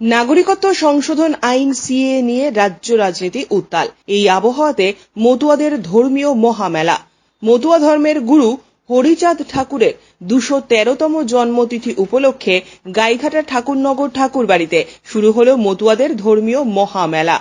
নাগরিকত্ব সংশোধন আইন সিএ নিয়ে রাজ্য রাজনীতি উত্তাল। এই আবহাওয়াতে মতুয়াদের ধর্মীয় মহামেলা। মতুয়া ধর্মের গুরু হরিচাঁদ ঠাকুরের দুশো তেরোতম জন্মতিথি উপলক্ষে গাইঘাটা ঠাকুরনগর ঠাকুর বাড়িতে শুরু হলো মতুয়াদের ধর্মীয় মহামেলা।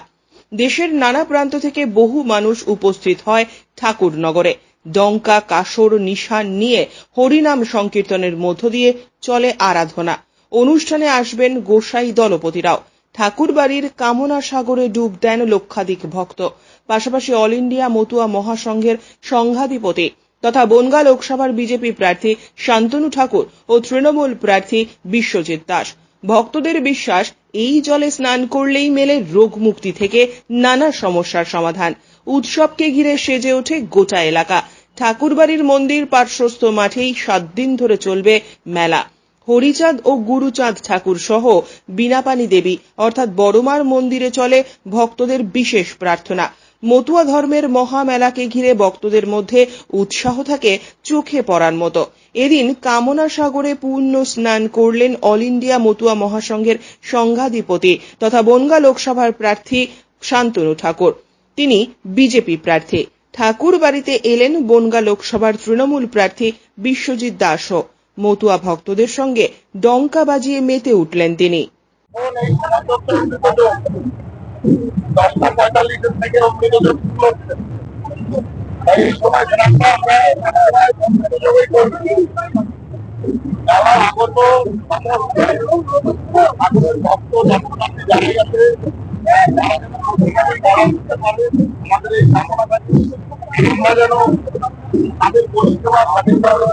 দেশের নানা প্রান্ত থেকে বহু মানুষ উপস্থিত হয় ঠাকুরনগরে। ডঙ্কা কাসর, নিশান নিয়ে হরিনাম সংকীর্তনের মধ্য দিয়ে চলে আরাধনা। অনুষ্ঠানে আসবেন গোসাই দলপতিরাও। ঠাকুরবাড়ির কামনা সাগরে ডুব দেন লক্ষাধিক ভক্ত। পাশাপাশি অল ইন্ডিয়া মতুয়া মহাসংঘের সংঘাধিপতি তথা বনগা লোকসভার বিজেপি প্রার্থী শান্তনু ঠাকুর ও তৃণমূল প্রার্থী বিশ্বজিৎ দাস। ভক্তদের বিশ্বাস, এই জলে স্নান করলেই মেলে রোগ মুক্তি থেকে নানা সমস্যার সমাধান। উৎসবকে ঘিরে সেজে ওঠে গোটা এলাকা। ঠাকুরবাড়ির মন্দির পার্শ্বস্থ মাঠেই সাত দিন ধরে চলবে মেলা। হরিচাঁদ ও গুরুচাঁদ ঠাকুর সহ বিনাপানি দেবী, অর্থাৎ বড়মার মন্দিরে চলে ভক্তদের বিশেষ প্রার্থনা। মতুয়া ধর্মের মহামেলাকে ঘিরে ভক্তদের মধ্যে উৎসাহ থাকে চোখে পড়ার মতো। এদিন কামনা সাগরে পূর্ণ স্নান করলেন অল ইন্ডিয়া মতুয়া মহাসংঘের সংঘাধিপতি তথা বনগা লোকসভার প্রার্থী শান্তনু ঠাকুর। তিনি বিজেপি প্রার্থী। ঠাকুর বাড়িতে এলেন বনগা লোকসভার তৃণমূল প্রার্থী বিশ্বজিৎ দাসও। মতুয়া ভক্তদের সঙ্গে ডঙ্কা বাজিয়ে মেতে উঠলেন তিনি। আমরা যেন তাদের পরিষেবা সঠিকভাবে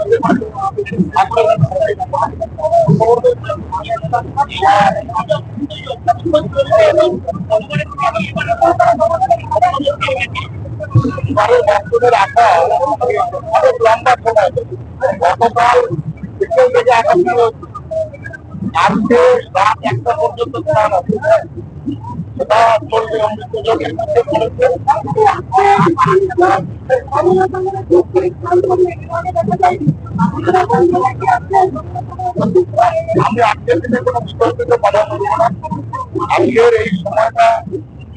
অনেক লম্বা সময় গতকাল থেকে আগামী আজকে রাত একটা পর্যন্ত সেটা চলবে আমি আজকের কোনো এই সময়টা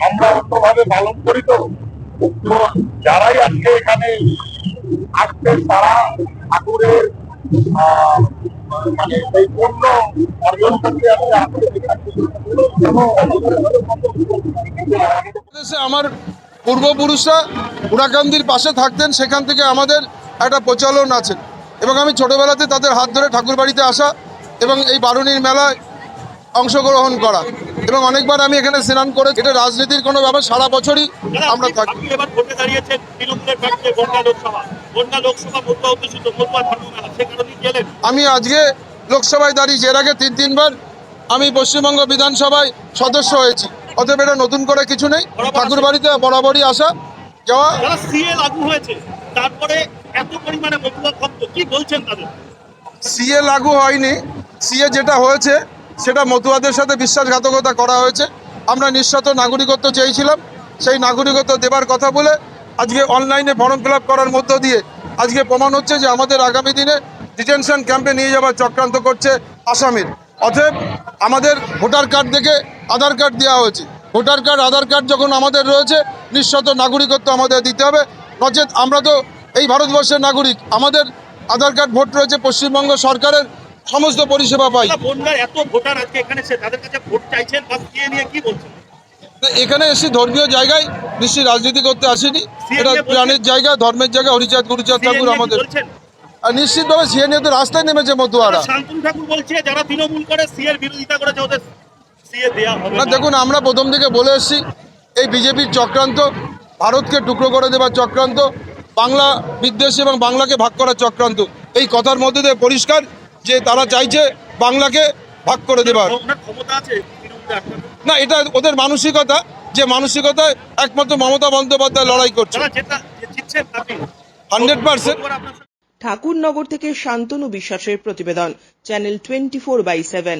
আমরা অন্যভাবে পালন করি তো। যারাই আজকে এখানে আসছে তারা ঠাকুরের আহ, আমার পূর্বপুরুষরা উড়াকান্দির পাশে থাকতেন, সেখান থেকে আমাদের একটা প্রচলন আছে। এবং আমি ছোটবেলাতে তাদের হাত ধরে ঠাকুর বাড়িতে আসা এবং এই বারুণীর মেলায় অংশগ্রহণ করা। এবং অনেকবার আমি এখানে স্নান করে এটা রাজনীতির কোনো ব্যাপার সারা বছরই আমরা থাকি। এবার ভোটে দাঁড়িয়েছেন তৃণমূলের প্রার্থী বনগা লোকসভা। বনগা লোকসভা মতুয়া অধ্যুষিত মতুয়া ধর্ম সে কারণে গেলেন আমি আজকে লোকসভায় দাঁড়িয়েছি এর আগে তিন তিনবার আমি পশ্চিমবঙ্গ বিধানসভায় সদস্য হয়েছি। অতএব এটা নতুন করে কিছু নেই। ঠাকুর বাড়িতে বরাবরই আসা যাওয়া। যারা সিএ লাগু হয়েছে তারপরে এত পরিমাণে মতুয়া ভক্ত কি বলছেন তাদের? সিএ লাগু হয়নি সিএ যেটা হয়েছে সেটা মতুয়াদের সাথে বিশ্বাসঘাতকতা করা হয়েছে। আমরা নিঃশত নাগরিকত্ব চেয়েছিলাম। সেই নাগরিকত্ব দেবার কথা বলে আজকে অনলাইনে ফর্ম ফিল করার মধ্য দিয়ে আজকে প্রমাণ হচ্ছে যে আমাদের আগামী দিনে ডিটেনশন ক্যাম্পে নিয়ে যাওয়ার চক্রান্ত করছে আসামির। অতএব আমাদের ভোটার কার্ড দেখে আধার কার্ড দেওয়া হয়েছে। ভোটার কার্ড, আধার কার্ড যখন আমাদের রয়েছে নিঃশত নাগরিকত্ব আমাদের দিতে হবে। নচেত আমরা তো এই ভারতবর্ষের নাগরিক, আমাদের আধার কার্ড ভোট রয়েছে পশ্চিমবঙ্গ সরকারের। সমস্ত পরিষেবা পাই। বনগার এত ভোটার আজকে এখানে এসে তাদের কাছে ভোট চাইছেন বা সিএ নিয়ে কি বলছেন এখানে এসে ধর্মীয় জায়গায় নিশ্চয়ই রাজনীতি করতে আসেনি। এটা প্রাণের জায়গা ধর্মের জায়গা হরিচাঁদ গুরুচাঁদ ঠাকুর আমাদের। আর নিশ্চিতভাবে সিএ নিয়ে তো রাস্তায় নেমেছে মতুয়ারা। শান্তনু ঠাকুর বলছে যারা তৃণমূল করে সিএর বিরোধিতা করেছে ওদের না দেখুন আমরা প্রথম থেকে বলে এসেছি এই বিজেপির চক্রান্ত ভারতকে টুকরো করে দেওয়ার চক্রান্ত বাংলা বিদ্বেষ এবং বাংলাকে ভাগ করার চক্রান্ত এই কথার মধ্যে দিয়ে পরিষ্কার যে তারা চাইছে বাংলাকে ভাগ করে দেবার? না এটা ওদের মানসিকতা যে মানসিকতায় একমাত্র মমতা বন্দ্যোপাধ্যায় লড়াই করছে। Hundred percent. ঠাকুরনগর থেকে শান্তনু বিশ্বাসের প্রতিবেদন channel twenty four by seven.